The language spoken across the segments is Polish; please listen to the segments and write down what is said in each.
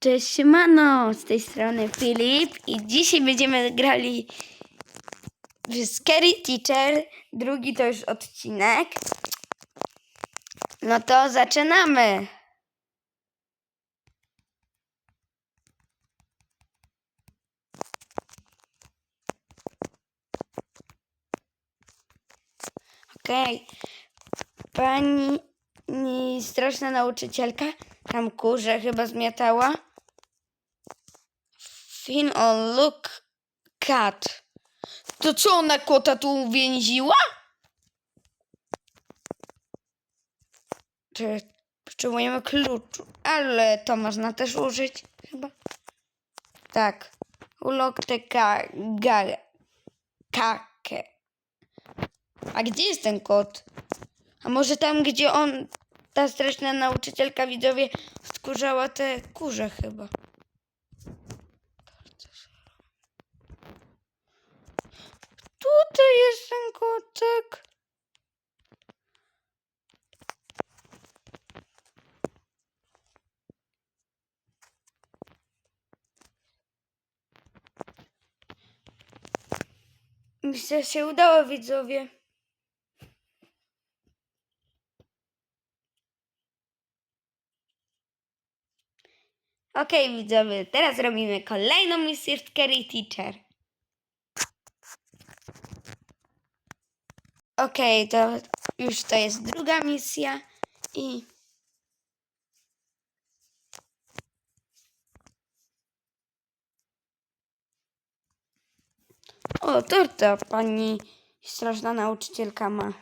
Cześć, siemano, z tej strony Filip i dzisiaj będziemy grali w Scary Teacher, drugi to już odcinek. No to zaczynamy. Okej. Pani ni- straszna nauczycielka tam kurze chyba zmiatała. Fin on look cat. To co ona kota tu uwięziła? Czy potrzebujemy kluczu? Ale to można też użyć chyba. Tak. Ulok te ka, ga, kakę. A gdzie jest ten kot? A może tam, gdzie on, ta straszna nauczycielka widzowie, wkurzała te kurze chyba. Tutaj jest ten kotek. Myślę, że się udało widzowie. Okej, widzowie, teraz robimy kolejną misję w Scary Teacher. Okej, to już to jest druga misja i... O, torta pani straszna nauczycielka ma.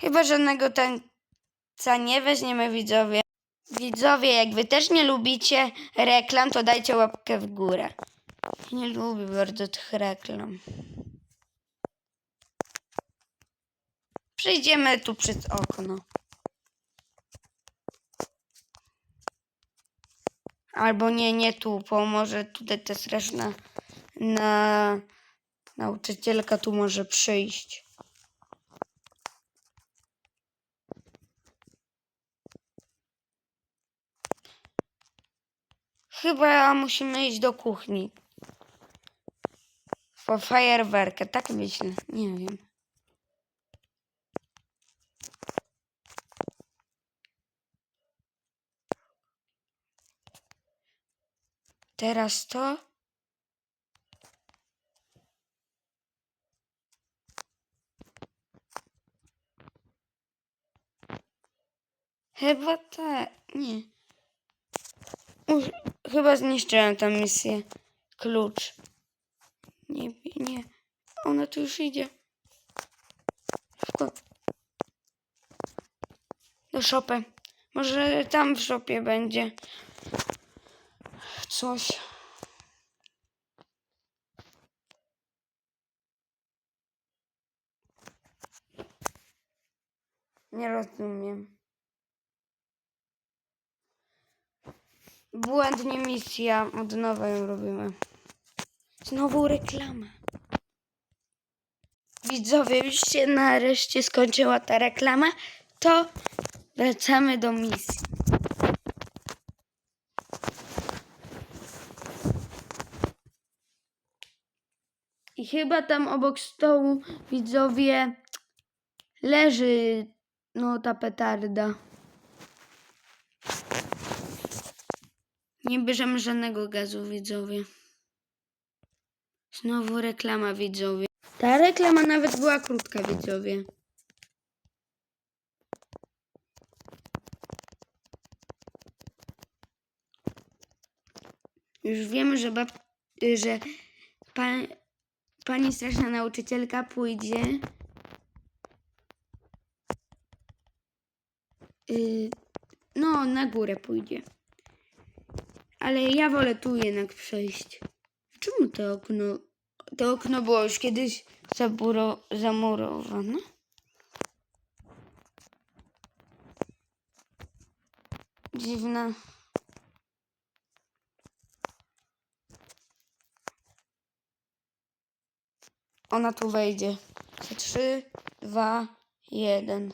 Chyba żadnego tańca nie weźmiemy, widzowie. Widzowie, jak wy też nie lubicie reklam, to dajcie łapkę w górę. Nie lubię bardzo tych reklam. Przejdziemy tu przez okno. Albo nie, nie tu, bo może tutaj ta straszna na nauczycielka tu może przyjść. Chyba musimy iść do kuchni. Po fajerwerkę, tak myślę. Nie wiem. Teraz to. Chyba tak. Nie. Uż, chyba zniszczyłem tę misję. Klucz. Nie, nie. Ona tu już idzie. Do szopy. Może tam w szopie będzie coś. Nie rozumiem. Błędnie misja. Od nowa ją robimy. Znowu reklama. Widzowie, już się nareszcie skończyła ta reklama. To wracamy do misji. I chyba tam obok stołu widzowie leży no ta petarda. Nie bierzemy żadnego gazu, widzowie. Znowu reklama, widzowie. Ta reklama nawet była krótka, widzowie. Już wiemy, że, bab... że pa... pani straszna nauczycielka pójdzie. Y, No, na górę pójdzie. Ale ja wolę tu jednak przejść. Czemu to okno... To okno było już kiedyś zaburo... zamurowane? Dziwne. Ona tu wejdzie. Trzy, dwa, jeden.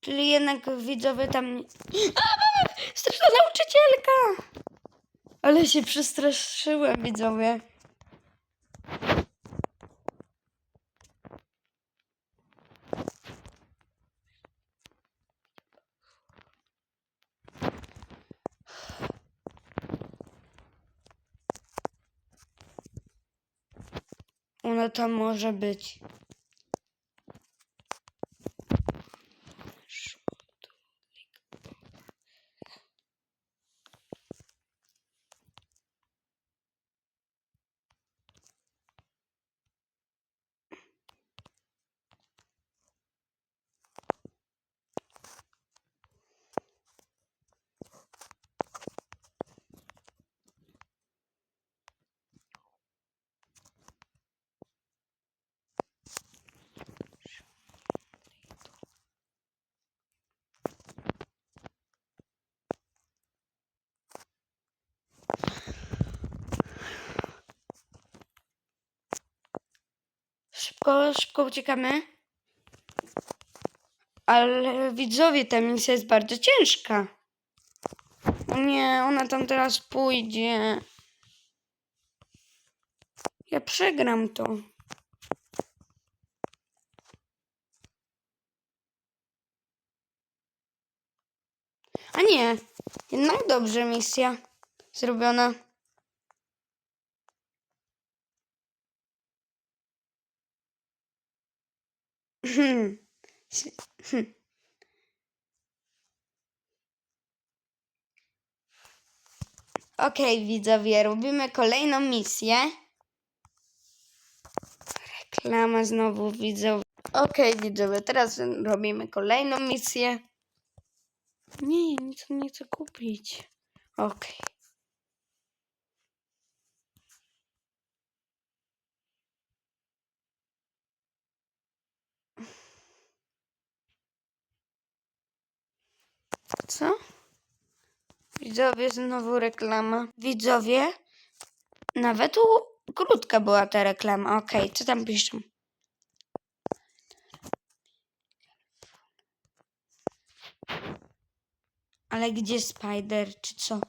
Czyli jednak widzowie tam... A, straszna nauczycielka! Ale się przestraszyłem, widzowie. Ona tam może być. Szybko, szybko uciekamy. Ale widzowie, ta misja jest bardzo ciężka. O nie, ona tam teraz pójdzie. Ja przegram to. A nie, jednak dobrze misja zrobiona. Hmm. Hmm. Okej, widzowie, robimy kolejną misję. Reklama znowu, widzowie. Okej, widzowie, teraz robimy kolejną misję. Nie, nic nie chcę kupić. Okej. Co? Widzowie, znowu reklama. Widzowie, nawet u... krótka była ta reklama. Okej, co tam piszą? Ale gdzie Spider, czy co?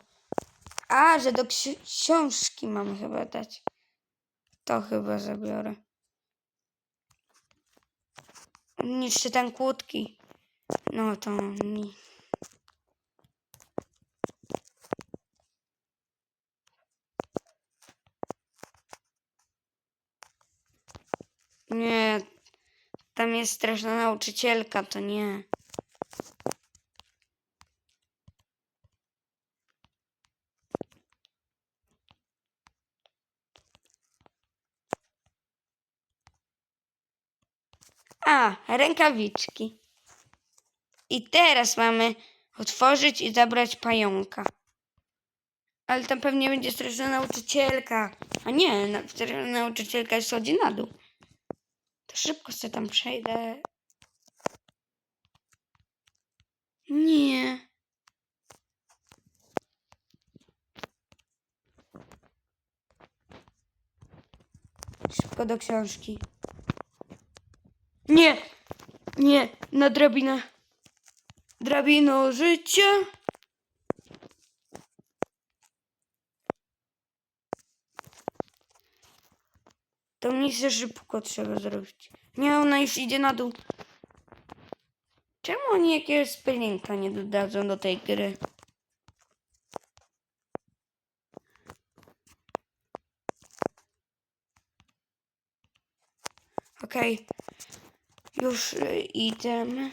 A, że do ksi- książki mamy chyba dać. To chyba zabiorę. Niszczy ten kłódki. No to. Nie, tam jest straszna nauczycielka, to nie. A, rękawiczki. I teraz mamy otworzyć i zabrać pająka. Ale tam pewnie będzie straszna nauczycielka. A nie, na- straszna nauczycielka schodzi na dół. To szybko sobie tam przejdę. Nie. Szybko do książki. Nie! Nie! Na drabinę. Drabino życia. To misję szybko trzeba zrobić. Nie, ona już idzie na dół. Czemu oni jakiegoś spellinka nie dodadzą do tej gry? Okej. Już y, idziemy.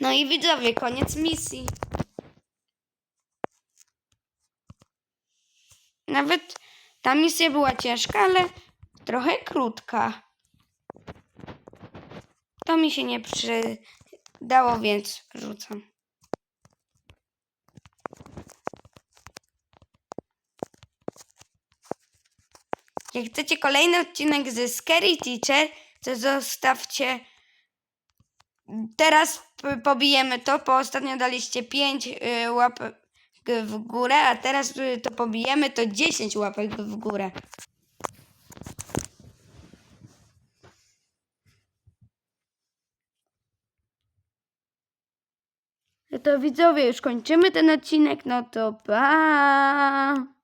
No i widzowie, koniec misji. Nawet ta misja była ciężka, ale trochę krótka. To mi się nie przydało, więc rzucam. Jak chcecie kolejny odcinek ze Scary Teacher, to zostawcie. Teraz pobijemy to, bo ostatnio daliście 5 y, łapek w górę, a teraz y, to pobijemy, to 10 łapek w górę. No to widzowie, już kończymy ten odcinek, no to pa!